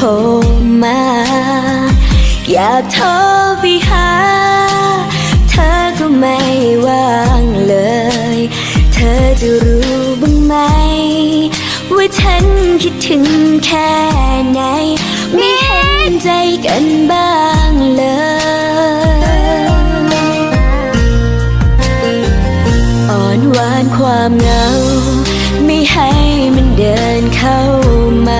ทรมา อยากโทรไปหา เธอก็ไม่ว่างเลย เธอจะรู้บ้างไหม ว่าฉันคิดถึงแค่ไหน ไม่เห็นใจกันบ้างเลยอ่อนหวานความเหงา ไม่ให้มันเดินเข้ามา